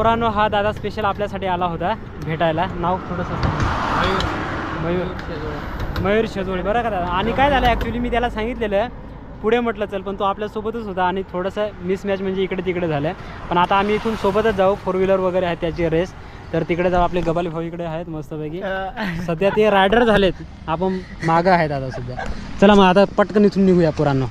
पोरांनो हा दादा स्पेशल आपल्यासाठी आला होता भेटायला. नाव थोडंसं मयूर. मयूर. शेजोळे बरं का दादा? आणि काय झालं ॲक्च्युली मी त्याला सांगितलेलं पुढे म्हटलं चल पण तो आपल्यासोबतच होता आणि थोडंसं मिसमॅच म्हणजे इकडे तिकडे झालं. पण आता आम्ही इथून सोबतच जाऊ फोर व्हीलर वगैरे आहे त्याची रेस तर तिकडे जाऊ आपले गबाली भाऊ इकडे आहेत मस्तपैकी. सध्या ते रायडर झालेत. आपण मागं आहेत आता सध्या. चला मग आता पटकन इथून निघूया पोरांनो.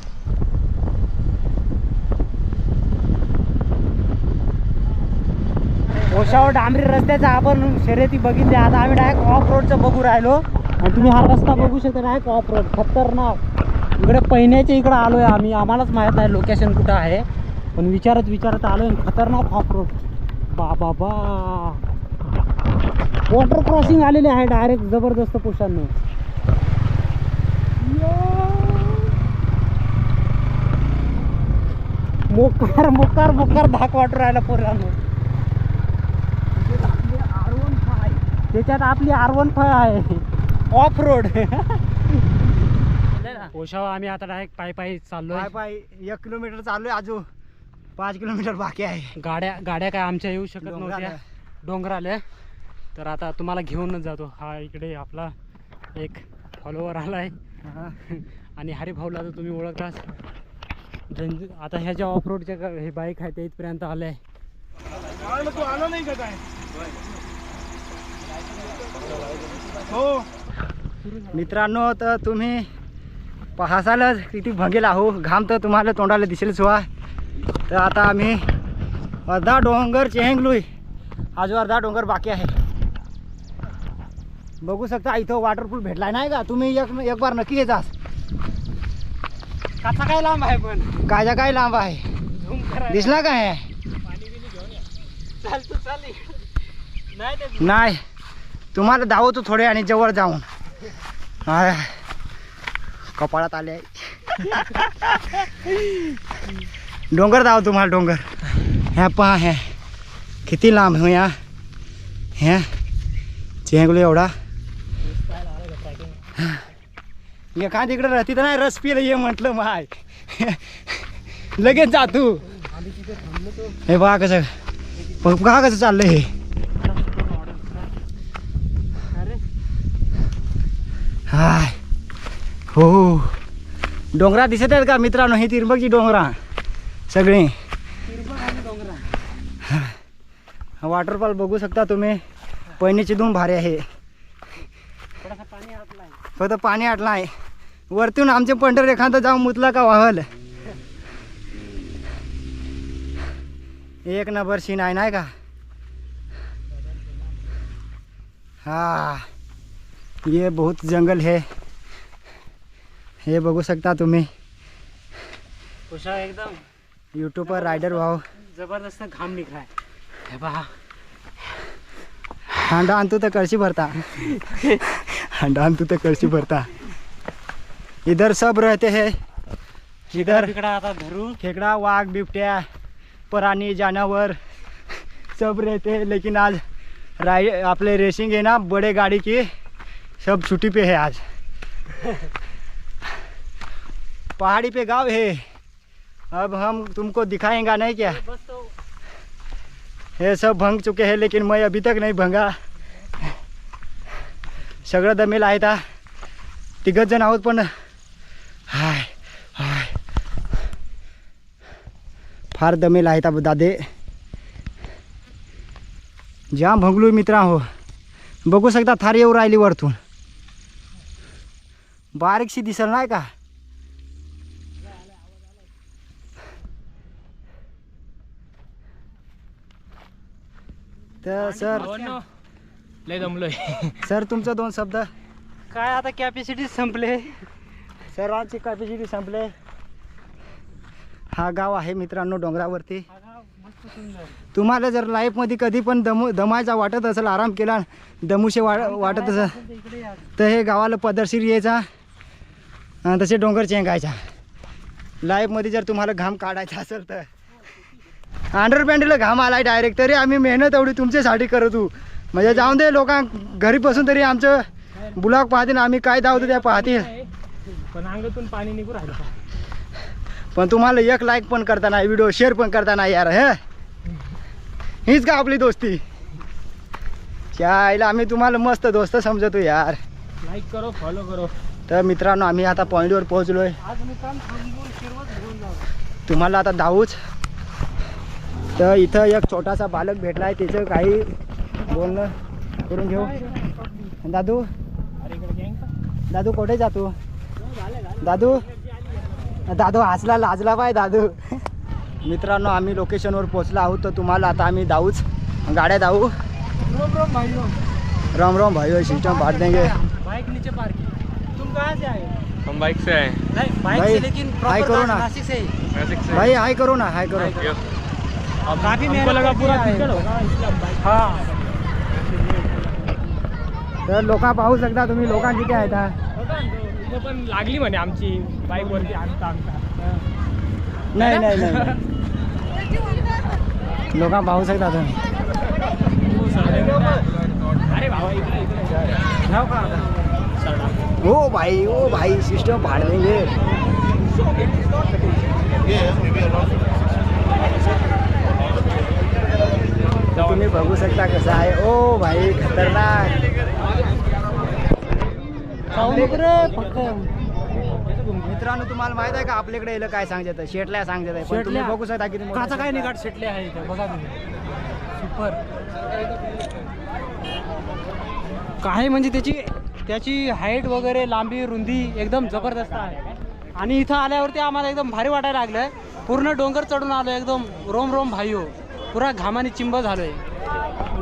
ओशावर डांबरी रस्त्याचा आपण शर्यती बघितली. आता आम्ही डायरेक्ट ऑफ रोडचं बघू राहिलो. आणि तुम्ही हा रस्ता बघू शकता डायरेक्ट ऑफ रोड खतरनाक. इकडे पहिण्याच्या इकडे आलोय आम्ही. आम्हालाच माहीत नाही लोकेशन कुठं आहे. पण विचारत विचारत आलोय खतरनाक ऑफ रोड बा बा बा वॉटर क्रॉसिंग आलेले आहे डायरेक्ट जबरदस्त पुरुषांनी मोकार मोकार मोकार धाक वाटू राहिला पोरांना. त्याच्यात आपली आर वन फाय आहे. ऑफ रोड ओशावा आम्ही आता डायरेक्ट पायी पायी चाललोय. पाय पाय एक किलोमीटर चालू आहे अजून. पाच किलोमीटर बाकी आहे. गाड्या गाड्या काय आमच्या येऊ शकत. नव्हत्या. डोंगराले. तर आता तुम्हाला घेऊनच जातो. हा इकडे आपला एक फॉलोवर आलाय. हा. आणि हरिभाऊला तर तुम्ही ओळखताच. जंज आता ह्या ज्या ऑफ रोडच्या हे बाईक आहे ते इथपर्यंत आले आहे तू आलो नाही का काय? हो. मित्रांनो तर तुम्ही पाहसालच किती भंगेल आहो. घाम तर तुम्हाला तोंडाला दिसेलच व्हा तर आता आम्ही अर्धा डोंगर चेहंगलोय अजून अर्धा डोंगर बाकी आहे. बघू शकता इथं वॉटरपूल भेटलाय नाही का? तुम्ही एक एक बार नक्की येतात कसा काय लांब आहे पण? काय काय लांब आहे? दिसला काय? नाही. तुम्हाला धावतो थोडे आणि जवळ जाऊन. कपाळात आले डोंगर धाव तुम्हाला डोंगर. ह्या पहा ह्या. किती लांब हो या. ह्या. चेंगलो एवढा. एका तिकडे राहते तर नाही रस पिलं ये म्हटलं माय. लगेच जा तू. हे बघा कसं बघा कसं चाललं हे. हाय. हो, हो. डोंगरा दिसत आहेत का मित्रांनो? हे तिरबकी डोंगरा. सगळे. वॉटरफॉल बघू शकता तुम्ही. पहिनीची धूम भारी आहे. पाणी फक्त पाणी आटलं आहे वरतून आमचे पंढर एखादं जाऊन मुतला का वाहल? एक नंबर सीन आहे नाही का? हा. ये बहुत जंगल है। हे बघू शकता तुम्ही। उषा एकदम। यूट्यूब पर रायडर भाव जबरदस्त घाम निघाय हे। पहा। हांडा आणतो तर कळशी भरता। हांडा आणतो तर कळशी भरता। इधर सब रहते हैं। इधर तिकडं आता धरू। खेकड़ा वाघ बिबट्या प्राणी जानवर सब रहते हैं। लेकिन आज राइ अपने रेसिंग है ना बड़े गाड़ी की। सब छुट्टी पे है आज। पहाड़ी पे गांव है। अब हम तुमको दिखाएंगा नहीं क्या? हे सब भंग चुके हैं लेकिन मैं अभी तक नहीं भंगा। सगळं दमेल आहे ता। तिघच जण आहोत पण। हाय हाय। फार दमेल आहेत अब दादे। जाम भंगलो मित्रा हो बघू शकता थार येऊ राहिली वरतून। बारीकशी दिसल नाही का? तर सर लय जमलोय सर तुमचं दोन शब्द. काय आता कॅपॅसिटी संपले? सर्वांची कॅपॅसिटी संपले. हा गाव आहे मित्रांनो डोंगरावरती. तुम्हाला जर लाईफमध्ये कधी पण दमू दमायचा वाटत असेल आराम केला दमुशे वा वाटत असेल. तर हे गावाला पदरशीर यायचा. तसे डोंगर चेंगायचा. लाईफमध्ये जर तुम्हाला घाम काढायचा असेल तर. अंडर पॅन्टीला घाम आलाय डायरेक्ट तरी आम्ही मेहनत एवढी तुमच्यासाठी करतो म्हणजे जाऊन दे लोकां घरी बसून तरी आमचं ब्लॉग पाहतील आम्ही काय धावतो त्या पाहतील. पण अंगातून पाणी निघू राहिलं. पण तुम्हाला एक लाईक पण करता नाही व्हिडिओ शेअर पण करता नाही यार हे. हीच का आपली दोस्ती? आईला आम्ही तुम्हाला मस्त दोस्त समजतो यार. लाईक करो फॉलो करो. तर मित्रांनो आम्ही आता पॉईंटवर घेऊन जाऊ तुम्हाला आता दाऊच. तर इथं एक छोटासा बालक भेटलाय त्याचं काही बोलणं करून घेऊ. दादू? दादू कुठे जातो दादू? दादू हसला लाजला पाय दादू. मित्रांनो आम्ही लोकेशनवर पोहोचलो आहोत तर तुम्हाला आता आम्ही दाऊच. गाड्या दाऊ. रोम रोम भाई रोम. राम भाई सिस्टम बांट देंगे. बाइक नीचे पार्क की तुम कहाँ से आए? हम बाइक से आए। नहीं बाइक से लेकिन हाय प्रॉपर करो ना। नासिक से। ही नासिक से। भाई हाय करो ना हाय करो काफी मेहनत लगा पूरा कीचड़ हो। हाँ। तर लोक पाहू शकता तुम्ही लोका किती आहेत हा? पण लागली म्हणे आमची बाईक वरती आणता आणता नाही नाही. नाही लोक पाहू शकता तुम्ही. अरे भावा इकडे इकडे. का आता? हो भाई ओ भाई सिस्टम फाड़ देंगे तुम्ही बघू शकता कसं आहे. ओ भाई खतरनाक. मित्रांनो तुम्हाला माहीत आहे का आपल्याकडे येलं काय सांगतात? शेटल्या सांगतात. पण तुम्ही शेटल्या? बघू शकता किती मोठं काचा काय निघाट शेटले आहे इथे? बघा तुम्ही. सुपर काय म्हणजे त्याची त्याची हाईट वगैरे लांबी रुंदी एकदम जबरदस्त आहे. आणि इथं आल्यावरती आम्हाला एकदम भारी वाटायला लागलं पूर्ण डोंगर चढून आलो एकदम रोम रोम भाई हो पुरा घामाने चिंब झालोय.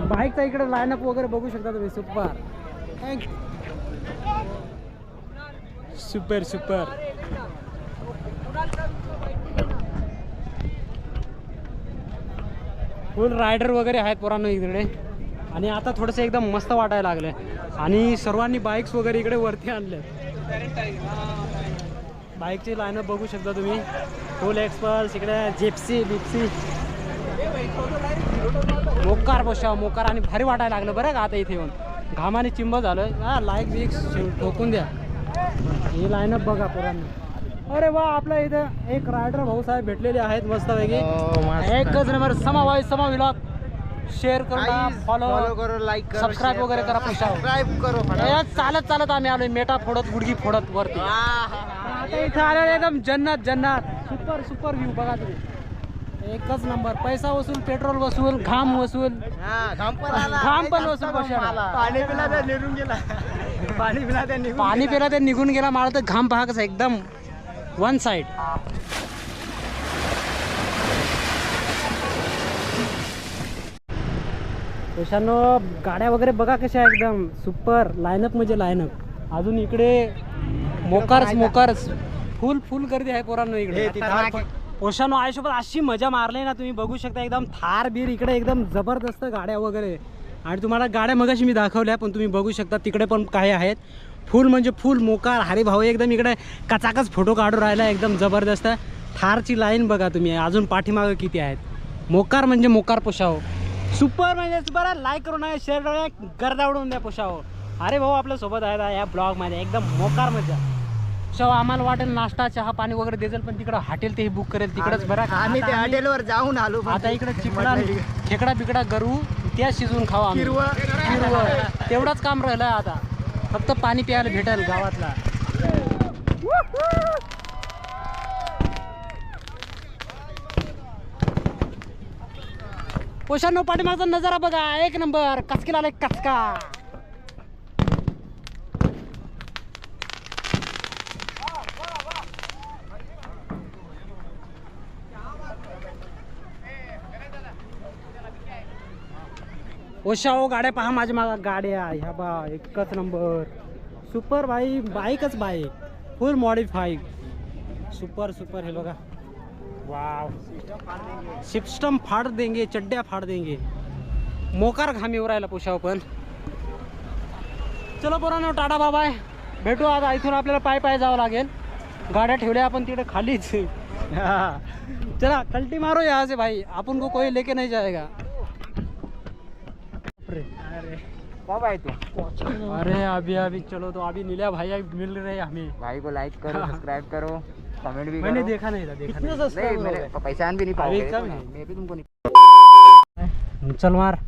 बाईकचा इकडे लाईनअप वगैरे बघू शकता तुम्ही super super super full rider वगैरे आहेत पोरांनो इकडे. आणि आता थोडंसं एकदम मस्त वाटायला लागलं आणि सर्वांनी बाईक्स वगैरे इकडे वरती आणले बाईकची लाईन बघू शकता तुम्ही. फुल एक्सपर्स इकडे जेप्सी बिप्सी मोकार बसा मोकार आणि भारी वाटायला लागलं बरं का आता इथे येऊन. घामाने चिंब झालं हा लाईक बिक ठोकून द्या. ही लाईनअप बघा पोरांनी. अरे वा आपल्या इथं एक रायडर भाऊसाहेब भेटलेले आहेत मस्तपैकी. एकच नंबर समा वाई समा विलॉग शेअर करा फॉलो करो लाईक सबस्क्राईब वगैरे करा सबस्क्राईब करो चालत चालत आम्ही आलोय मेटा फोडत गुडगी फोडत वरती. आता इथं आलेलं एकदम जन्नत जन्नत. सुपर सुपर व्ह्यू बघा तुम्ही. एकच नंबर पैसा वसूल पेट्रोल वसूल घाम वसूल. घाम पण वसूल पाणी पिला तर निघून गेला. पाणी पिला तर निघून पाणी पिला ते निघून गेला. मला तर घाम पहा एकदम. वन साइड पेशांनो गाड्या वगैरे बघा कशा एकदम. सुपर लाईनअप म्हणजे लाईनअप अजून इकडे मोकारच मोकारच फुल फुल गर्दी आहे पोरांनो इकडे. पोशानो आयुष्यभर अशी मजा मारली ना तुम्ही. बघू शकता एकदम थार बीर इकडे एकदम जबरदस्त गाड्या वगैरे. आणि तुम्हाला गाड्या मगाशी मी दाखवल्या पण तुम्ही बघू शकता तिकडे पण काही आहेत. फुल म्हणजे फुल मोकार हरे भाऊ एकदम इकडे कचाकच फोटो काढून राहिला एकदम जबरदस्त. थारची लाईन बघा तुम्ही. अजून पाठीमागं किती आहेत? मोकार म्हणजे मोकार पोशाव सुपर म्हणजे सुपर लाईक करून नका शेअर करून गर्दा उडवून द्या पोशाव अरे भाऊ आपल्यासोबत आहेत या ब्लॉगमध्ये एकदम मोकार मजा. शेव आम्हाला वाटेल नाश्ता चहा पाणी वगैरे देतील पण तिकडं हॉटेल ते बुक करेल तिकडंच बरं? आम्ही त्या हॉटेलवर जाऊन आलो आता इकडे चिकडा खेकडा बिकडा गरू त्या शिजवून खावा. तेवढंच काम राहिलं आता. फक्त पाणी प्यायला भेटेल गावातला. पोशांनो पाठीमागचा नजारा बघा. एक नंबर. कचकीला आलाय कचका ओशाओ गाड्या पहा माझ्या मागा. गाड्या ह्या बा एकच नंबर. सुपर बाई बाईकच bike. Full modified super super हे बघा. वाव. सिस्टम फाड़ देंगे चड्ड्या फाड़ देंगे. मोकार घामी राहिला पोशाव पण चलो पोरांनो टाटा बाबाय. भेटू आता इथून आपल्याला पाय पाय जावं लागेल. गाड्या ठेवल्या आपण तिकडे खालीच. चला कल्टी मारो यहाँ से भाई. अपन को कोई लेके नहीं जाएगा तू. अरे अभी अभी. चलो तो अभी नीला भाई मिल रहे हमें. भाई को लाइक करो सब्सक्राइब करो. कमेंट भी मैंने करो। देखा नहीं था देखा नहीं नहीं मैंने पहचान भी नहीं अभी पाओगे कब है? मैं भी तुमको नहीं चल मार।